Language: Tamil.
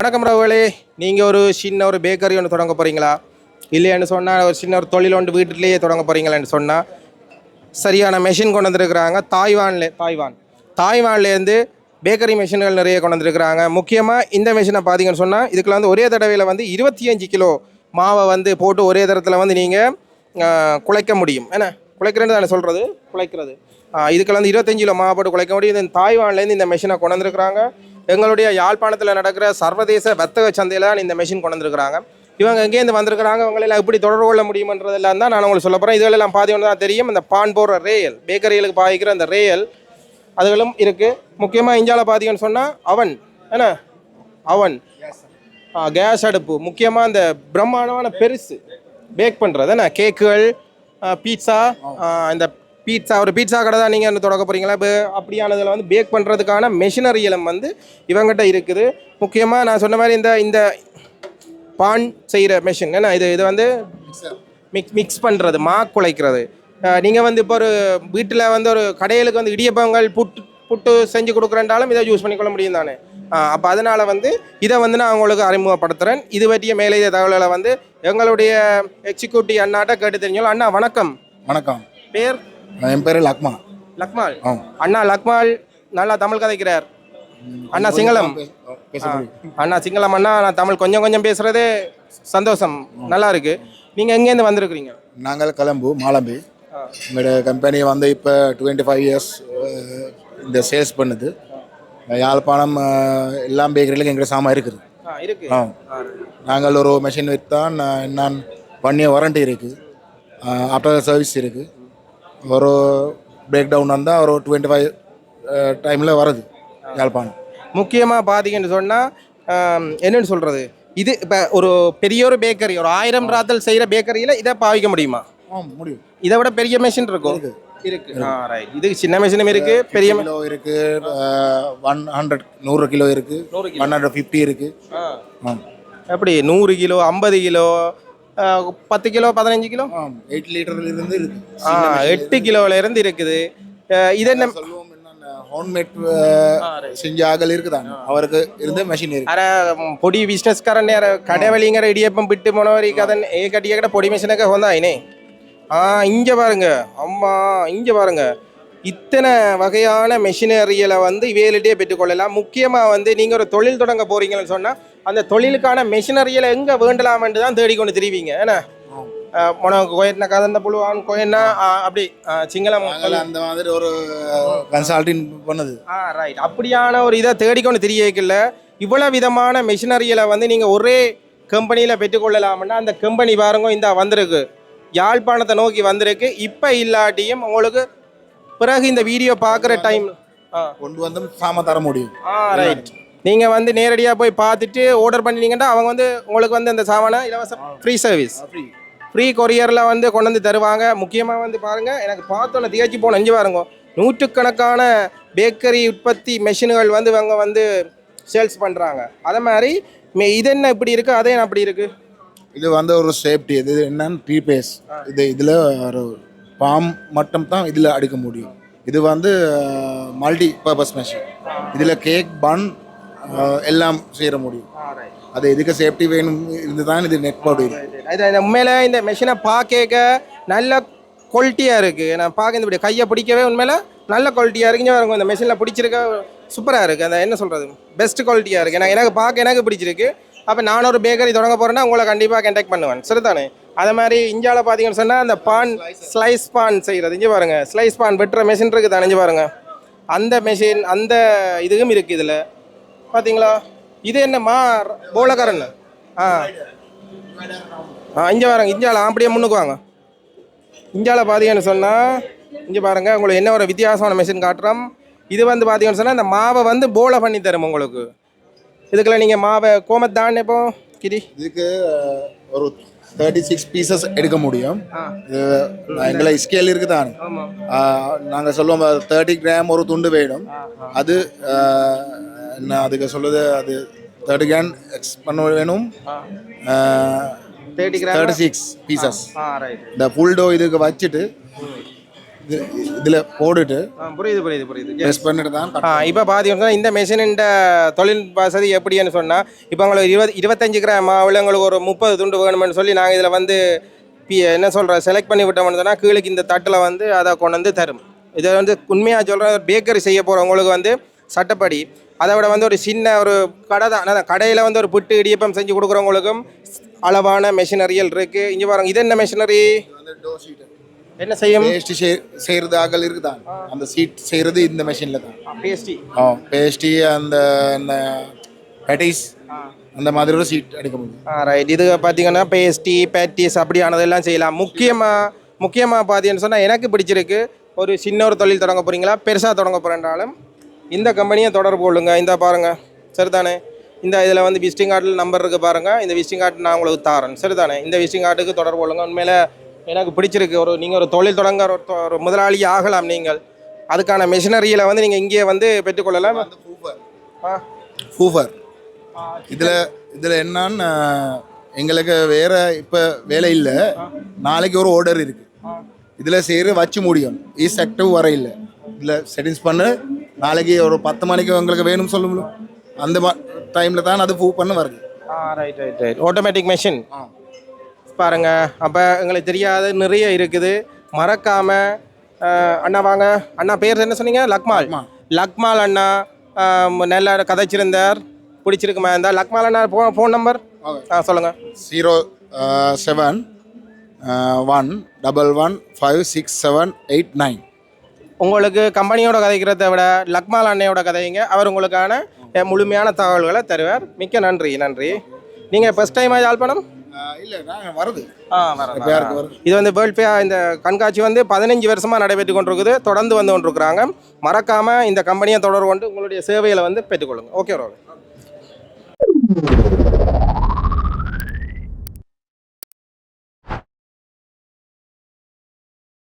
வணக்கம் ரவுகளே. நீங்கள் ஒரு சின்ன ஒரு பேக்கரி ஒன்று தொடங்க போகிறீங்களா இல்லையான்னு சொன்னால் ஒரு சின்ன ஒரு தொழில் ஒன்று வீட்டிலேயே தொடங்க போகிறீங்களான்னு சொன்னால் சரியான மெஷின் கொண்டு வந்துருக்குறாங்க. தாய்வான்ல தாய்வான். தாய்வான்லேருந்து பேக்கரி மெஷின்கள் நிறைய கொண்டு வந்துருக்குறாங்க. முக்கியமாக இந்த மெஷினை பார்த்தீங்கன்னு சொன்னால் இதுக்குள்ள வந்து ஒரே தடவையில் வந்து இருபத்தி அஞ்சு கிலோ மாவை வந்து போட்டு ஒரே தரத்தில் வந்து நீங்கள் குழைக்க முடியும். என்ன? குழைக்கிறேன்னு தானே சொல்கிறது குழைக்கிறது இதுக்குள்ள வந்து இருபத்தஞ்சு கிலோ மாவை போட்டு குழைக்க முடியும். இந்த தாய்வான்லேருந்து இந்த மெஷினை கொண்டு வந்துருக்குறாங்க. எங்களுடைய யாழ்ப்பாணத்தில் நடக்கிற சர்வதேச வர்த்தக சந்தையில் தான் இந்த மெஷின் கொண்டு வந்திருக்கிறாங்க. இவங்க எங்கேருந்து வந்திருக்கிறாங்க இவங்களெல்லாம் எப்படி தொடர்பு கொள்ள முடியுமன்றதெல்லாம் தான் நான் உங்களுக்கு சொல்ல போகிறேன் இதுகளெல்லாம் பாதி தான் தெரியும். இந்த பான் போடுற ரேயல் பேக்கரிகளுக்கு பாய்க்கிற அந்த ரேயல் அதுகளும் இருக்குது முக்கியமாக இந்தியாவில் பார்த்தீங்கன்னு சொன்னால் அவன் என்ன? அவன். கேஸ் அடுப்பு. முக்கியமாக இந்த பிரம்மாண்டமான பெருசு. பேக் பண்ணுறது என்ன? கேக்குகள் பீட்சா இந்த பீட்சா ஒரு பீட்சா கடை தான் நீங்கள் தொடக்க போகிறீங்களா இப்போ அப்படியானதில் வந்து பேக் பண்ணுறதுக்கான மெஷினரியலம் வந்து இவங்ககிட்ட இருக்குது. முக்கியமாக நான் சொன்ன மாதிரி இந்த இந்த பான் செய்கிற மெஷின் என்ன இது? இது வந்து மிக்ஸ் மிக்ஸ் பண்ணுறது மா குலைக்கிறது. நீங்கள் வந்து இப்போ ஒரு வீட்டில் வந்து ஒரு கடைகளுக்கு வந்து இடியப்பங்கள் புட்டு புட்டு செஞ்சு கொடுக்குறேன்றாலும் இதை யூஸ் பண்ணிக்கொள்ள முடியும் தானே. அப்போ அதனால் வந்து இதை வந்து நான் உங்களுக்கு அறிமுகப்படுத்துகிறேன் இது பற்றிய மேலே தகவல்களை வந்து எங்களுடைய எக்ஸிக்யூட்டிவ் அண்ணாட்ட கேட்டு தெரிஞ்சோம் அண்ணா வணக்கம். வணக்கம். பேர்? என் பேர் லக்மா. லக்மால்? அண்ணா லக்மால் நல்லா தமிழ் கதைக்கிறார். அண்ணா சிங்களம். அண்ணா சிங்களம் அண்ணா நான் தமிழ் கொஞ்சம் கொஞ்சம் பேசுகிறதே சந்தோஷம். நல்லா இருக்கு. நீங்கள் எங்கேருந்து வந்திருக்கிறீங்க? நாங்கள் கிளம்பு மாலம்பி. எங்களோட கம்பெனி வந்து இப்போ டுவெண்ட்டி ஃபைவ் இயர்ஸ் இந்த சேல்ஸ் பண்ணுது. யாழ்ப்பாணம் எல்லா பேக்கரியிலும் எங்களோட சாமான் இருக்குது. ஆ நாங்கள் ஒரு மெஷின் விற்றான் நான் பண்ணிய வாரண்டி இருக்குது ஆஃப்டர் சர்வீஸ் இருக்குது ஒரு பிரேக் டவுன் வந்தால் ஒரு டுவெண்ட்டி ஃபைவ் டைமில் வருது யாழ்ப்பாணம். முக்கியமாக பார்த்தீங்கன்னு சொன்னால் என்னன்னு சொல்கிறது இது இப்போ ஒரு பெரிய ஒரு பேக்கரி ஒரு ஆயிரம் ராத்தல் செய்கிற பேக்கரியில் இதை பாவிக்க முடியுமா? முடியும். இதை விட பெரிய மெஷின் இருக்கும் இருக்கு. ரைட் இது சின்ன மெஷினும் இருக்கு பெரிய கிலோ இருக்கு ஒன் ஹண்ட்ரட் நூறு கிலோ இருக்கு. ஒன் ஹண்ட்ரட் ஃபிஃப்டி இருக்கு. எப்படி? நூறு கிலோ ஐம்பது கிலோ பத்து கிலோ பதினஞ்சு கிலோ? எயிட் லிட்டர்ல இருந்து இருக்கு. எட்டு கிலோல இருந்து இருக்குது. இது என்ன ஹோம்மேட் செஞ்ச ஆகல் இருக்குதாங்க அவருக்கு இருந்து மெஷின் இருக்கு. அர பொடி பிஸ்னஸ்காரன் யார? கடவழிங்கிற இடியப்பம் விட்டு போனவரி கதன் ஏ கட்டிய கிட்ட பொடி மிஷினுக்கு வந்தா வந்தாயினே ஆ இங்கே பாருங்க. அம்மா இங்கே பாருங்க. இத்தனை வகையான மெஷினரிகளை வந்து இவையிலிட்டே பெற்றுக்கொள்ளலாம். முக்கியமாக வந்து நீங்கள் ஒரு தொழில் தொடங்க போகிறீங்கன்னு சொன்னால் அந்த தொழிலுக்கான மெஷினரியலை எங்கே வேண்டலாமென்று தான் தேடிக்கொண்டு திரிவீங்க என்ன? உனக்கு கோயட்னா கதந்த புழுவான் கோயன்னா அப்படி சிங்களம். அந்த மாதிரி ஒரு கன்சல்டிங் பண்ணது. ஆ ரைட் அப்படியான ஒரு இதை தேடிக்கொண்டு தெரியல இவ்வளோ விதமான மெஷினரிகளை வந்து நீங்கள் ஒரே கம்பெனியில் பெற்றுக்கொள்ளலாம்னா அந்த கம்பெனி பாருங்க இந்த வந்திருக்கு. யாழ்ப்பாணத்தை நோக்கி வந்திருக்கு. இப்போ இல்லாட்டியும் உங்களுக்கு பிறகு இந்த வீடியோ பார்க்குற டைம் கொண்டு வந்து சாமான் தர முடியும். ஆ ரைட் நீங்கள் வந்து நேரடியாக போய் பார்த்துட்டு ஆர்டர் பண்ணினீங்கன்னா அவங்க வந்து உங்களுக்கு வந்து அந்த சாமானை இலவசம் ஃப்ரீ சர்வீஸ் ஃப்ரீ கொரியரில் வந்து கொண்டு வந்து தருவாங்க. முக்கியமாக வந்து பாருங்கள் எனக்கு பார்த்தோன்னே திகழ்ச்சி போன அஞ்சு பாருங்க நூற்றுக்கணக்கான பேக்கரி உற்பத்தி மெஷின்கள் வந்து இவங்க வந்து சேல்ஸ் பண்ணுறாங்க அதே மாதிரி மே- இது என்ன இப்படி இருக்குது அதே என்ன அப்படி இருக்குது இது வந்து ஒரு சேஃப்டி இது என்னன்னு ப்ரீபேஸ் இது இதில் ஒரு பாம் மட்டும் தான் இதில் அடிக்க முடியும். இது வந்து மல்டி பர்பஸ் மெஷின் இதில் கேக் பன் எல்லாம் செய்ய முடியும். அது எதுக்கு சேஃப்டி வேணும் இருந்து தான் இது நெட் போர்டு இருக்கு. இது உண்மையில இந்த மெஷினை பார்க்க நல்ல குவாலிட்டியாக இருக்குது நான் பார்க்க இந்த இப்படி கையை பிடிக்கவே உண்மையில நல்ல குவாலிட்டியாக இருக்குங்க பாருங்க இந்த மெஷினில் பிடிச்சிருக்க சூப்பராக இருக்குது அந்த என்ன சொல்கிறது பெஸ்ட் குவாலிட்டியாக இருக்குது எனக்கு எனக்கு பார்க்க எனக்கு பிடிச்சிருக்கு. அப்போ நான் ஒரு பேக்கரி தொடங்க போகிறேன்னா உங்களை கண்டிப்பாக கான்டாக்ட் பண்ணுவேன். சரிதானே? அதே மாதிரி இந்தியாவில் பார்த்தீங்கன்னு சொன்னால் அந்த பான் ஸ்லைஸ் பான் செய்கிறது இங்கே பாருங்க. ஸ்லைஸ் பான் வெட்டுற மெஷின் இருக்குது தானே இங்கே பாருங்க. அந்த மெஷின் அந்த இதுவும் இருக்குது இதில். பார்த்தீங்களா இது என்னம்மா? போலக்காரன் ஆ. ஆ இங்கே பாருங்க இந்தியாவில் அப்படியே முன்னுக்கு வாங்க. இந்தியாவில் பார்த்தீங்கன்னு சொன்னால் இங்கே பாருங்கள் உங்களுக்கு என்ன ஒரு வித்தியாசமான மெஷின் காட்டுறோம். இது வந்து பார்த்தீங்கன்னு சொன்னால் இந்த மாவை வந்து போலை பண்ணி தரும் உங்களுக்கு. இதுக்குள்ள நீங்கள் மாவை கோமத்தான் இப்போ கிரி. இதுக்கு ஒரு தேர்ட்டி சிக்ஸ் பீசஸ் எடுக்க முடியும். எங்களை ஸ்கேல் இருக்குதானே. நாங்கள் சொல்லுவோம் தேர்ட்டி கிராம் ஒரு துண்டு வேணும். அது என்ன அதுக்கு சொல்லுது அது தேர்ட்டி கிராம் எக்ஸ் பண்ண வேணும். தேர்ட்டி தேர்ட்டி சிக்ஸ் பீசஸ் இந்த ஃபுல் டோ இதுக்கு வச்சுட்டு இது இதில் போட்டுட்டு புரியுது புரியுது புரியுது. ப்ரெஸ் பண்ணிட்டு தான் இப்போ பார்த்தீங்கன்னா இந்த மெஷினின் தொழில் வசதி எப்படின்னு சொன்னால் இப்போ உங்களுக்கு இருபது இருபத்தஞ்சு கிராம் மாவில் உங்களுக்கு ஒரு முப்பது துண்டு வேணும்னு சொல்லி நாங்கள் இதில் வந்து என்ன சொல்கிறோம் செலக்ட் பண்ணி விட்டோம்னு சொன்னால் கீழுக்கு இந்த தட்டில் வந்து அதை கொண்டு வந்து தரும். இதை வந்து உண்மையாக சொல்கிறேன் பேக்கரி செய்ய போகிறவங்களுக்கு வந்து சட்டப்படி அதை விட வந்து ஒரு சின்ன ஒரு கடை தான். அதான் கடையில் வந்து ஒரு புட்டு இடியப்பம் செஞ்சு கொடுக்குறவங்களுக்கும் அளவான மெஷினரியல் இருக்குது இங்கே பாருங்க இது என்ன மெஷினரி என்ன செய்யும்? பேஸ்ட் செய்கிறது ஆகல் இருக்குதான். அந்த சீட் செய்கிறது இந்த மெஷினில் தான். பேஸ்டி ஆ பேஸ்டி அந்த என்ன பேட்டிஸ் அந்த மாதிரி ஒரு சீட் அடிக்க முடியும். ஆ ரைட் இது பார்த்தீங்கன்னா பேஸ்டி பேட்டிஸ் அப்படியானதெல்லாம் செய்யலாம். முக்கியமாக முக்கியமாக பார்த்தீங்கன்னு சொன்னால் எனக்கு பிடிச்சிருக்கு. ஒரு சின்ன ஒரு தொழில் தொடங்க போகிறீங்களா பெருசாக தொடங்க போகிறேன்றாலும் இந்த கம்பெனியை தொடர்பு கொள்ளுங்க. இந்த பாருங்கள் சரிதானே? இந்த இதில் வந்து விசிட்டிங் கார்டில் நம்பர் இருக்குது பாருங்கள் இந்த விசிட்டிங் கார்டு நான் உங்களுக்கு தாரேன். சரிதானே? இந்த விசிட்டிங் கார்டுக்கு தொடர்பு கொள்ளுங்க. உண்மையில் எனக்கு பிடிச்சிருக்கு. ஒரு நீங்கள் ஒரு தொழில் தொடங்க ஒரு முதலாளி ஆகலாம் நீங்கள். அதுக்கான மெஷினரியில் வந்து நீங்கள் இங்கேயே வந்து பெற்றுக்கொள்ளலாம். ஆ. ஃபூஃபர் இதில் இதில் என்னன்னா எங்களுக்கு வேற இப்போ வேலை இல்லை. நாளைக்கு ஒரு ஆர்டர் இருக்கு. இதில் செய்கிற வச்சு முடியும். ஈஸ்ட் ஆக்டிவ் வர இல்லை இதில் செட்டிங்ஸ் பண்ணு. நாளைக்கு ஒரு பத்து மணிக்கு உங்களுக்கு வேணும்னு சொல்ல முடியும் அந்த டைமில் தான் அது ஃபூ பண்ண வருது. ஆ right right right automatic machine பாருங்க அப்போ எங்களுக்கு தெரியாத நிறைய இருக்குது. மறக்காம அண்ணா வாங்க. அண்ணா பேர் என்ன சொன்னீங்க? லக்மால். லக்மால். அண்ணா நல்லா கதைச்சிருந்தார். பிடிச்சிருக்குமா இருந்தால் லக்மால் அண்ணா ஃபோ ஃபோன் நம்பர் ஆ சொல்லுங்கள் zero seven one double one five six seven eight nine உங்களுக்கு கம்பெனியோட கதைக்கிறத விட லக்மால் அண்ணையோட கதைங்க அவர் உங்களுக்கான முழுமையான தகவல்களை தருவார். மிக்க நன்றி நன்றி. நீங்கள் ஃபஸ்ட் டைமாக யாழ்ப்பாணம். வருது. இது வந்து வேர்ல்ட் ஃபே இந்த கண்காட்சி வந்து பதினஞ்சு வருஷமாக நடைபெற்று கொண்டிருக்குது தொடர்ந்து வந்து கொண்டிருக்கிறாங்க. மறக்காமல் இந்த கம்பெனியை தொடர்பு கொண்டு உங்களுடைய சேவைகளை வந்து பெற்றுக்கொள்ளுங்க. Okay role